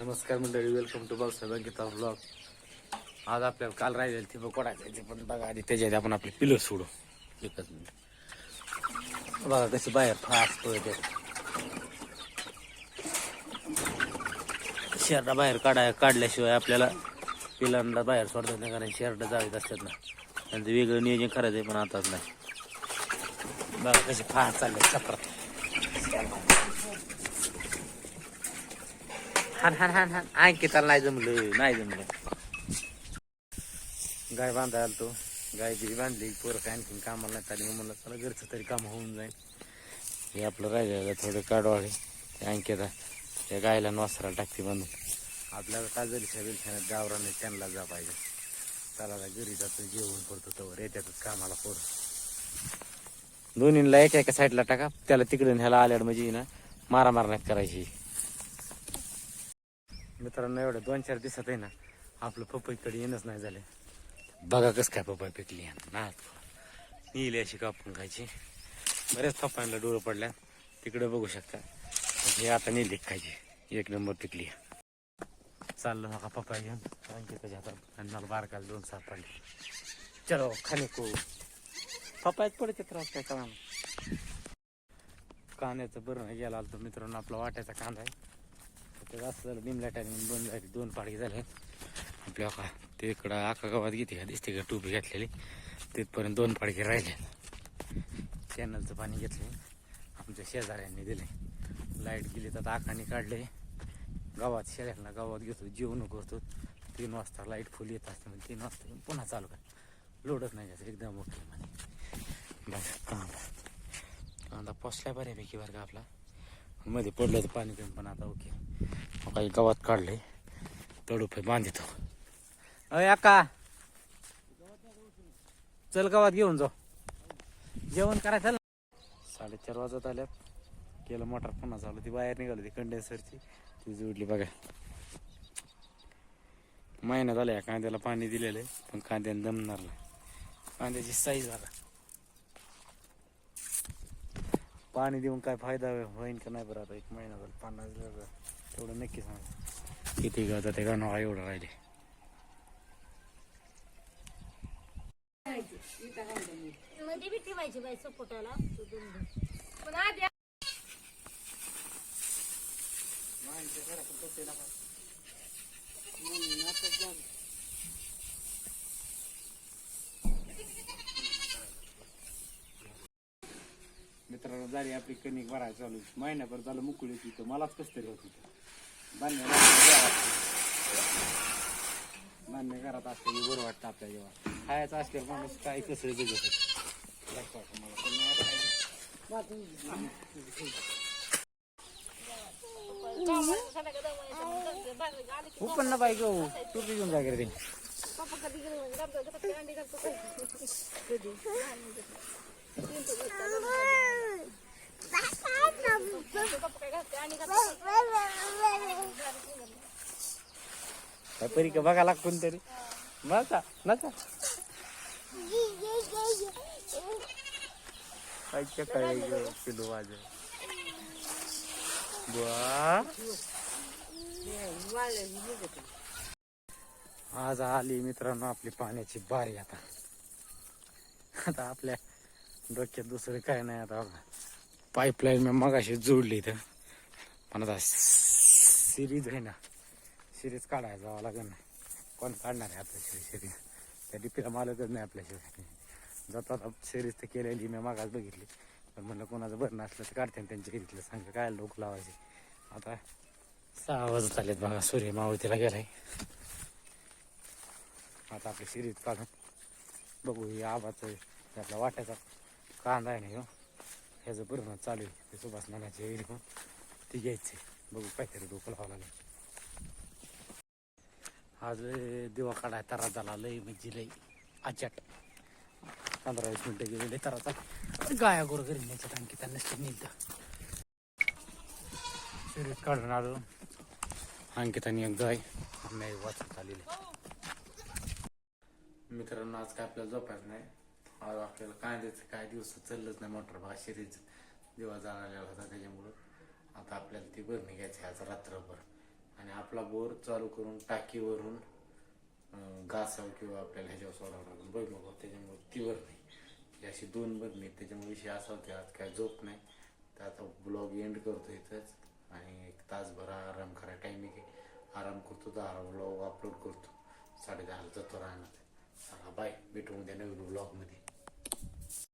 नमस्कार मंडळी welcome to Babasaheb Geeta blog आज आपल्याला काल राहिलेलं ते कोणाचं ते पण बघा. आधी त्याच्यात आपण आपले पिलर सोडू. एकच मिनिट बघा कशी बाहेर फास्ट ते. शेरडा बाहेर काढाय काढल्याशिवाय आपल्याला पिलांना बाहेर सोडतात नाही कारण शेरडा जावीत असतात ना. त्यांचं वेगळं नियोजन करायचं आहे पण आताच नाही. बघा कशी फास्ट चालले चक्रात हान हान हान हान. आणखी नाही जमलं नाही जमलं. गाय बांधायला आलतो. गाय बी बांधली. पोरं काय आणखीन कामाला नाही आली. म्हणलं चला घरचं तरी काम होऊन जाईल. हे आपलं राहिलेलं थोडं काढवाळे ते आणखी त्या गायला नवसराला टाकते बांधून. आपल्याला काजली बिलशाने गावराने त्यांना जा पाहिजे. चला घरी जातो जेवण करतो तवर. येत्यातच कामाला पोरं. दोन्हीला एका एका साईडला टाका. त्याला तिकडे ह्याला आल्यावर म्हणजे ना मारा मारण्यात करायची. मित्रांनो एवढं दोन चार दिवसात आहे ना आपलं पपईकडे येणंच नाही झालं बघा कसं काय पपई पिकली ना नेली अशी कापून खायची बरेच पप्पांना डोळं पडल्या तिकडे बघू शकता. हे आता नेली खायची. एक नंबर पिकली. चाललो नका पप्पा घेऊन आणखी त्याच्या हातात आणि मला बारकाला दोन साप पडले. चलो खाली को पप्पाच पडते त्रास काय करा कांद्याचं बरं नाही गेला तर मित्रांनो आपला वाट्याचा कांदा आहे. ते जास्त झालं निमल्या टायमिंग दोन झाली दोन पाडगे झाले. आपल्या का ते इकडं आका गावात घेते का दिसते का टोपी घातलेली. तिथपर्यंत दोन पाडगे राहिले. चॅनलचं पाणी घेतले आमच्या शेजाऱ्यांनी दिले लाइट गेली तर आकाने काढले गावात शेजाऱ्यांना गावात घेतो जेवण करतो. तीन वाजता लाइट फुल येत असते म्हणजे तीन वाजता पुन्हा चालू कर. लोडच नाही जायचं एकदम ओके म्हणे. बघा कांदा कांदा पोचला बऱ्यापैकी बरं का आपला. मध्ये पडलं तर पाणी कमी पण आता ओके. काही गवत काढले तडूप बांधितो. अय अक्का. चल गावात घेऊन जाऊ. जेवण करायचं साडेचार वाजत आल्यात. केलं मोटर पुन्हा चालू. ती बाहेर निघाली ती कंडेन्सरची ती जोडली बघा. महिन्यात झाला या कांद्याला पाणी दिलेलं आहे पण कांद्याने दमणार नाही. कांद्याची साईज झाला पाणी देऊन काय फायदा होईल का नाही बरं आता एक महिना झाला पन्नास तेवढं नक्की सांग किती गावतात ते गाणं एवढं राहिले. मध्ये बी ठेवायची बाई सपोटाला पण मित्रांनो झाली आपली कणिक भरायला चालू महिन्याभर झालं मुकुळी तिथं मलाच कस तरी होत होतं. धान्य धान्य घरात. असते की बरं वाटतं आपल्या जेव्हा खायचं असल्यावर माणूस काय कसं बघत. मला. पण नाही वाटायचं. हो पण ना बाई गो तू बी घेऊन जा घरी परी का बघा लाग कोणतरी नका नका कायच्या काय ग वाज आज आली मित्रांनो आपली पाण्याची बारी आता. आता आपल्या डोक्यात दुसरं काय नाही आता पाईपलाईन मी मगाशी जोडली इथं. पण आता सिरीज आहे ना सिरीज काढायला जावं लागेल ना. कोण काढणार आहे आपल्याशिवाय सिरीज त्या डीपीला मालकच नाही आपल्याशिवाय जातात सिरीज तर केलेली मी मागास बघितली. पण म्हणलं कोणाचं बरं नसलं तर काढते त्यांच्या घरीतलं सांग काय लोक लावायचे? आता सहा वाजत आलेत बघा सूर्य मावळतीला गेलाय. आता आपली सिरीज काढून बघू हे आबाचं आपला वाट्याचा. कांदा आहे ना ह्याचं बरं चालू आहे. ते सुभाष नानाचे येईल. पण ती घ्यायची. बघू काहीतरी डोकं लावा लागेल. आज लय दिवा काढाय तरा झाला लय म्हणजे लय अचाट पंधरा वीस मिनिटं गेले लय तराचा गाया गोर घरी न्यायच्यात आणखी त्यांना नेलं सिरीज काढून आलो. अंकितानी एक गाय आम्ही वाचत आलेली. मित्रांनो आज काय आपल्याला झोपायचं नाही. आज आपल्याला कांद्याचं काय दिवस चाललंच नाही मोटर बघा दिवा जाणाऱ्या होता त्याच्यामुळं आता आपल्याला ती भरणी घ्यायची आज रात्रभर. आणि आपला बोर चालू करून टाकीवरून घासाव किंवा आपल्याला ह्याच्यावर सोडावं लागून बघ मग त्याच्यामुळे ती भरणी अशी दोन भरणी त्याच्यामुळे विषय असा होते आज काय झोप नाही. तर आता ब्लॉग एंड करतो इथंच. आणि एक तासभर आराम करा. टायमिंग आहे आराम करतो दहा ब्लॉग अपलोड करतो. साडे दहाला जातो राहणार चला बाय भेटून उद्या नवीन ब्लॉगमध्ये